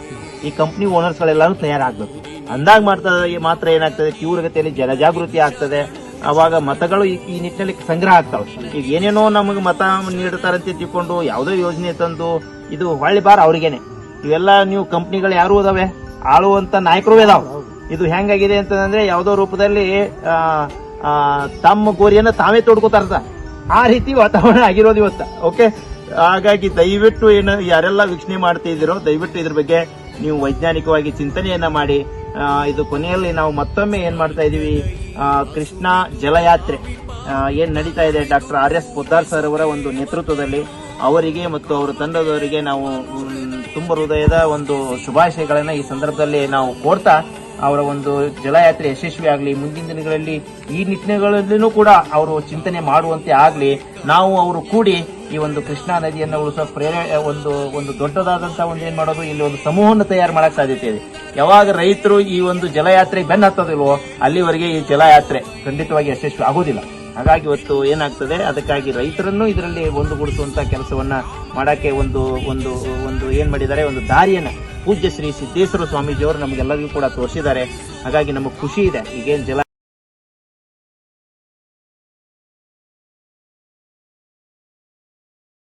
ಈ ಕಂಪ್ನಿ ಓನರ್ಸ್ಗಳೆಲ್ಲರೂ ತಯಾರಾಗಬೇಕು. ಅಂದಾಗ ಮಾಡ್ತಾ ಮಾತ್ರ ಏನಾಗ್ತದೆ, ತೀವ್ರಗತಿಯಲ್ಲಿ ಜನಜಾಗೃತಿ ಆಗ್ತದೆ. ಅವಾಗ ಮತಗಳು ಈ ನಿಟ್ಟಿನಲ್ಲಿ ಸಂಗ್ರಹ ಆಗ್ತಾವೆ. ಈಗ ಏನೇನೋ ನಮಗೆ ಮತ ನೀಡ್ತಾರಂತೆ ತಿಳ್ಕೊಂಡು ಯಾವುದೋ ಯೋಜನೆ ತಂದು ಇದು ಹೊಳ್ಳಿ ಬಾರ ಅವ್ರಿಗೇನೆ. ಇವೆಲ್ಲ ನೀವು ಕಂಪ್ನಿಗಳು ಯಾರು ಅದಾವೆ? ಆಳುವಂತ ನಾಯಕರು ಇದಾವ. ಇದು ಹೆಂಗಾಗಿದೆ ಅಂತಂದ್ರೆ ಯಾವುದೋ ರೂಪದಲ್ಲಿ ತಮ್ಮ ಗೋರಿಯನ್ನ ತಾವೇ ತೋಡ್ಕೋತಾರ ಆ ರೀತಿ ವಾತಾವರಣ ಆಗಿರೋದು ಇವತ್ತ. ಓಕೆ ಹಾಗಾಗಿ ದಯವಿಟ್ಟು ಏನು ಯಾರೆಲ್ಲ ವೀಕ್ಷಣೆ ಮಾಡ್ತಾ ಇದ್ದೀರೋ, ದಯವಿಟ್ಟು ಇದ್ರ ಬಗ್ಗೆ ನೀವು ವೈಜ್ಞಾನಿಕವಾಗಿ ಚಿಂತನೆಯನ್ನ ಮಾಡಿ. ಇದು ಕೊನೆಯಲ್ಲಿ ನಾವು ಮತ್ತೊಮ್ಮೆ ಏನ್ ಮಾಡ್ತಾ ಇದೀವಿ? ಕೃಷ್ಣ ಜಲಯಾತ್ರೆ. ಏನು ನಡೀತಾ ಇದೆ doctor R S Poddar sir ಅವರ ಒಂದು ನೇತೃತ್ವದಲ್ಲಿ? ಅವರಿಗೆ ಮತ್ತು ಅವರ ತಂಡದವರಿಗೆ ನಾವು ತುಂಬ ಹೃದಯದ ಒಂದು ಶುಭಾಶಯಗಳನ್ನ ಈ ಸಂದರ್ಭದಲ್ಲಿ ನಾವು ಕೋರ್ತಾ ಅವರ ಒಂದು ಜಲಯಾತ್ರೆ ಯಶಸ್ವಿ ಆಗಲಿ, ಮುಂದಿನ ದಿನಗಳಲ್ಲಿ ಈ ನಿಟ್ಟಿನಗಳಲ್ಲಿನೂ ಕೂಡ ಅವರು ಚಿಂತನೆ ಮಾಡುವಂತೆ ಆಗಲಿ, ನಾವು ಅವರು ಕೂಡಿ ಈ ಒಂದು ಕೃಷ್ಣಾ ನದಿಯನ್ನು ಉಳಿಸೋ ಪ್ರೇರೇ ಒಂದು ಒಂದು ದೊಡ್ಡದಾದಂತಹ ಒಂದು ಏನ್ ಮಾಡೋದು? ಇಲ್ಲಿ ಒಂದು ಸಮೂಹವನ್ನು ತಯಾರು ಮಾಡಕ್ ಸಾಧ್ಯತೆ ಇದೆ. ಯಾವಾಗ ರೈತರು ಈ ಒಂದು ಜಲಯಾತ್ರೆಗೆ ಬೆನ್ನ ಹತ್ತೋದಿಲ್ವೋ ಅಲ್ಲಿವರೆಗೆ ಈ ಜಲಯಾತ್ರೆ ಖಂಡಿತವಾಗಿ ಯಶಸ್ವಿ ಆಗೋದಿಲ್ಲ. ಹಾಗಾಗಿ ಇವತ್ತು ಏನಾಗ್ತದೆ? ಅದಕ್ಕಾಗಿ ರೈತರನ್ನು ಇದರಲ್ಲಿ ಒಂದುಗೂಡಿಸುವಂತಹ ಕೆಲಸವನ್ನ ಮಾಡಕ್ಕೆ ಒಂದು ಒಂದು ಒಂದು ಏನ್ ಮಾಡಿದ್ದಾರೆ? ಒಂದು ದಾರಿಯನ್ನ ಪೂಜ್ಯ ಶ್ರೀ ಸಿದ್ದೇಶ್ವರ ಸ್ವಾಮೀಜಿಯವರು ನಮಗೆಲ್ಲರಿಗೂ ಕೂಡ ತೋರಿಸಿದ್ದಾರೆ. ಹಾಗಾಗಿ ನಮಗೆ ಖುಷಿ ಇದೆ. ಈಗೇನು ಜಲ